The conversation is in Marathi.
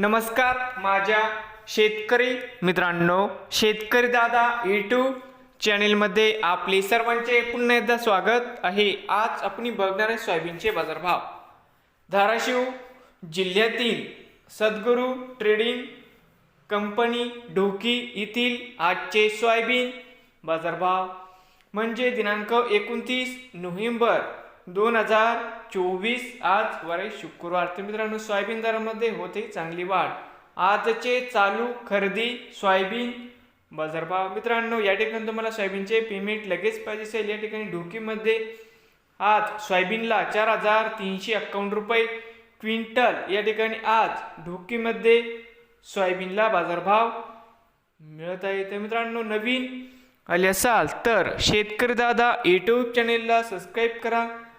नमस्कार माझ्या शेतकरी मित्रांनो शेतकरी दादा यूट्यूब चॅनेलमध्ये आपले सर्वांचे पुन्हा एकदा स्वागत आहे. आज आपण बघणार आहे सोयाबीनचे बाजारभाव. धाराशिव जिल्ह्यातील सद्गुरू ट्रेडिंग कंपनी ढोकी येथील आजचे सोयाबीन बाजारभाव. म्हणजे दिनांक एकोणतीस नोव्हेंबर दोन हजार चोवीस आज वरे शुक्रवार. तर मित्रांनो सोयाबीन दरामध्ये होते चांगली वाढ. आजचे चालू खरेदी सोयाबीन बाजारभाव. मित्रांनो या ठिकाणी तुम्हाला सोयाबीनचे पेमेंट लगेच पाहिजे असेल. या ठिकाणी ढोकीमध्ये आज सोयाबीनला चार हजार तीनशे एक्कावन्न रुपये क्विंटल. या ठिकाणी आज ढोकीमध्ये सोयाबीनला बाजारभाव मिळत आहे. तर मित्रांनो नवीन आले असाल तर शेतकरी दादा यूट्यूब चॅनेलला सबस्क्राईब करा.